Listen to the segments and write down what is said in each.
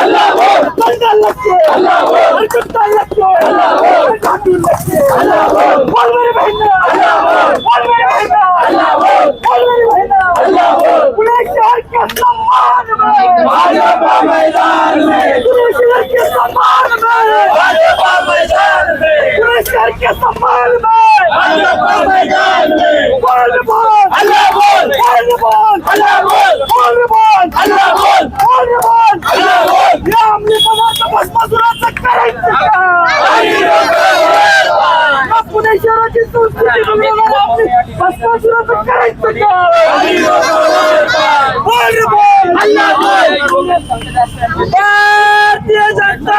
அல்லாஹ் मैदान में पुणे के सम्मान में भाजपा मैदान में के सम्मान में भाजपा मैदान में बोल बोल अल्लाह बोल बोल बोल अल्लाह बोल बोल बोल अल्लाह बोल बोल बोल अल्लाह बोल या पदार्थ भस्मासुराचं करायचं का पुणे शहराची संस्कृती भस्मासुराचं करायचं का हरी बोल बोल बोल अल्लाह बोल भारतीय जनता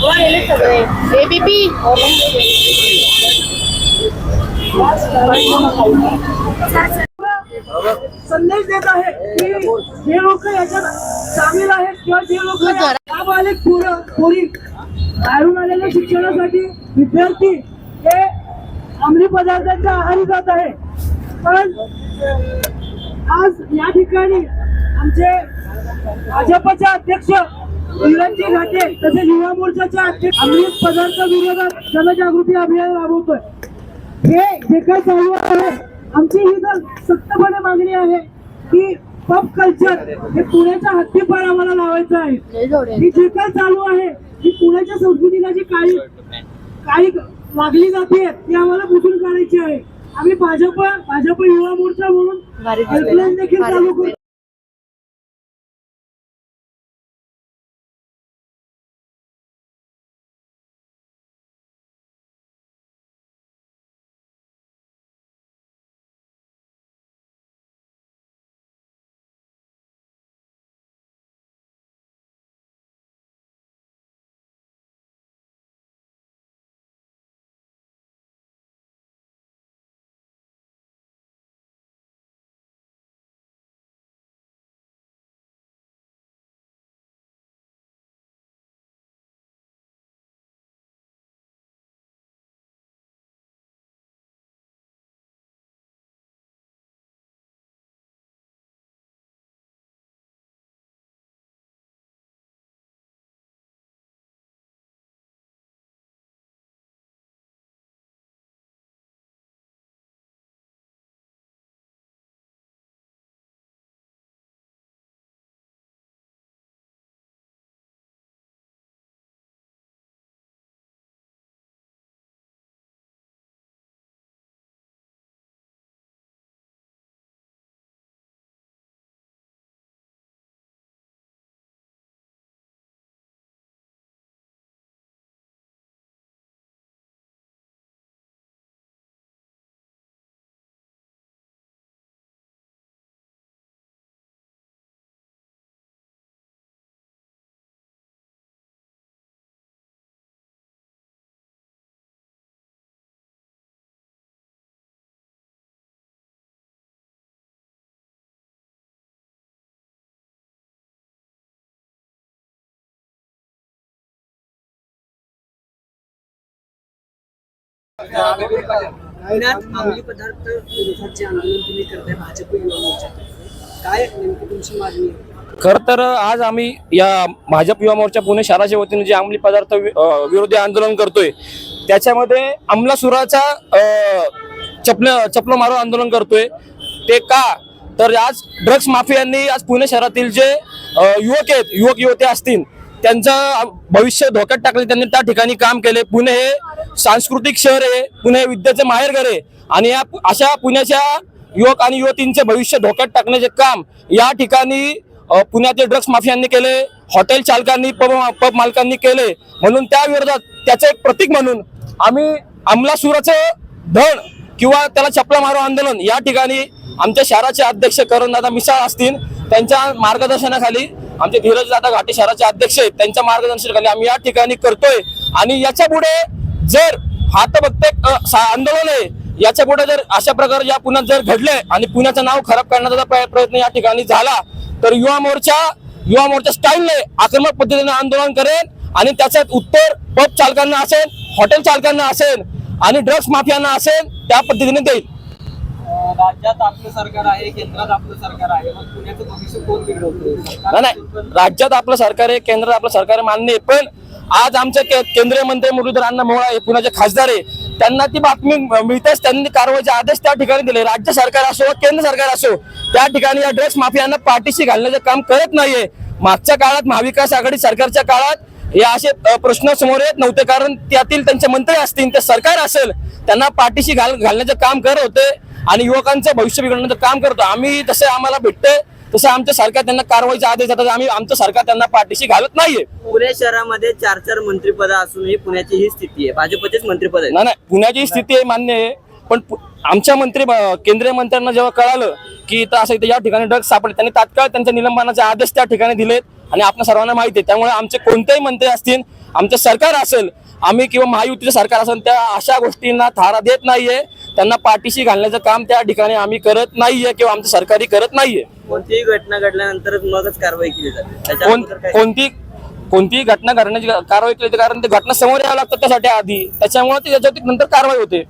एबीपी संदेश देत आहे की जे लोक याच्यात सामील आहेत किंवा जे लोक लाभ आले पोरं पोरी बाहेरून आलेल्या शिक्षणासाठी विद्यार्थी हे अंमली पदार्थांच्या आहारी जात आहे. पण आज या ठिकाणी आमचे भाजपचे अध्यक्ष धीरजजी घाटे तसेच युवा मोर्चाचे अध्यक्ष अंमली पदार्थ विरोधात जनजागृती अभियान राबवतोय. हे जे काय चालू आहे आमची ही तर सत्तपणे मागणी आहे की पब कल्चर हे पुण्याच्या हद्दीपार आम्हाला लावायचं आहे. ही जे काय चालू आहे ही पुण्याच्या संस्कृतीला जी काही काही वागली जाते ती आम्हाला पुसून काढायची आहे. आम्ही भाजप भाजप युवा मोर्चा म्हणून देखील चालू करू अंमली पदार्थ विरोधाचे आंदोलन तुम्ही करताय भाजप युवा मोर्चा काय नेमकी तुमची मागणी खर तर आज आम्ही या भाजप युवा मोर्चा पुणे शहराच्या वतीने जे अंमली पदार्थ विरोधी आंदोलन करतोय त्याच्यामध्ये अंमलासुराचा चपल चपलं मारो आंदोलन करतोय. ते का? तर आज ड्रग्स माफियांनी आज पुणे शहरातील जे युवक आहेत युवक युवती असतील त्यांचं भविष्य धोक्यात टाकले. त्यांनी त्या ठिकाणी काम केले. पुणे हे सांस्कृतिक शहर आहे. पुणे हे विद्येचं माहेरघर आहे. आणि या अशा पुण्याच्या युवक आणि युवतींचे भविष्य धोक्यात टाकण्याचे काम या ठिकाणी पुण्यातील ड्रग्स माफियांनी केले. हॉटेल चालकांनी पब पब मालकांनी केले. म्हणून त्या विरोधात त्याचं एक प्रतीक म्हणून आम्ही अमलासुराचं धन किंवा त्याला चपला मारो आंदोलन या ठिकाणी आमच्या शहराचे अध्यक्ष करण दादा मिसाळ असतील त्यांच्या मार्गदर्शनाखाली आमचे धीरज दादा घाटे शहराचे अध्यक्ष आहेत त्यांच्या मार्गदर्शनाखाली आम्ही या ठिकाणी करतोय. आणि याच्यापुढे जर हा तर आंदोलन आहे याच्यापुढे जर अशा प्रकारे या पुण्यात जर घडले आणि पुण्याचं नाव खराब करण्याचा जर प्रयत्न या ठिकाणी झाला तर युवा मोर्चा युवा मोर्चा स्टाईलने आक्रमक पद्धतीने आंदोलन करेल आणि त्याच्यात उत्तर पब चालकांना असेल हॉटेल चालकांना असेल आणि ड्रग्स माफियांना असेल त्या पद्धतीने देईल. राज्यात आपलं सरकार आहे केंद्रात आपलं सरकार आहे मग पुण्याचं भविष्य कोण बिघडवतोय नाही नाही. राज्यात आपलं सरकार आहे केंद्रात आपलं सरकार आहे, मान्य आहे. पण आज आमचे केंद्रीय मंत्री मुरलीधर अण्णा मोहोळ आहे पुण्याचे खासदार आहे त्यांना ती बातमी मिळतेच त्यांनी कारवाईचे आदेश त्या ठिकाणी दिले. राज्य सरकार असो वा केंद्र सरकार असो त्या ठिकाणी या ड्रग्स माफियांना पाठीशी घालण्याचं काम करत नाहीये. मागच्या काळात महाविकास आघाडी सरकारच्या काळात हे असे प्रश्न समोर येत नव्हते कारण त्यातील त्यांचे मंत्री असतील ते सरकार असेल त्यांना पाठीशी घाल घालण्याचं काम करत होते. आणि युवकांचं भविष्य बिघडण्याचं काम करतो. आम्ही जसे आम्हाला भेटते तसं आमच्या सरकार त्यांना कारवाईचे आदेश देतात. आम्ही आमचं सरकार त्यांना पाठीशी घालत नाहीये. पुणे शहरामध्ये चार चार मंत्रिपद असूनही पुण्याची ही स्थिती आहे. भाजपचेच मंत्रिपद आहे नाही नाही. पुण्याची स्थिती आहे मान्य आहे. पण आमच्या मंत्री केंद्रीय मंत्र्यांना जेव्हा कळालं की इथं असं इथं या ठिकाणी ड्रग्ज सापडले त्यांनी तात्काळ त्यांच्या निलंबनाचे आदेश त्या ठिकाणी दिलेत आणि आपण सर्वांना माहिती आहे. त्यामुळे आमचे कोणतेही मंत्री असतील आमचं सरकार असेल आम्ही किंवा महायुतीचं सरकार असेल त्या अशा गोष्टींना थारा देत नाहीये. त्यांना पाठीशी घालण्याचं काम त्या ठिकाणी आम्ही करत नाहीये किंवा आमचं सरकारी करत नाहीये. कोणतीही घटना घडल्यानंतरच मगच कारवाई केली जाते. कोणती कोणतीही घटना घडण्याची कारवाई केली कारण ते घटना समोर यावं लागतं त्यासाठी आधी. त्याच्यामुळे ते त्याच्यावरती नंतर कारवाई होते.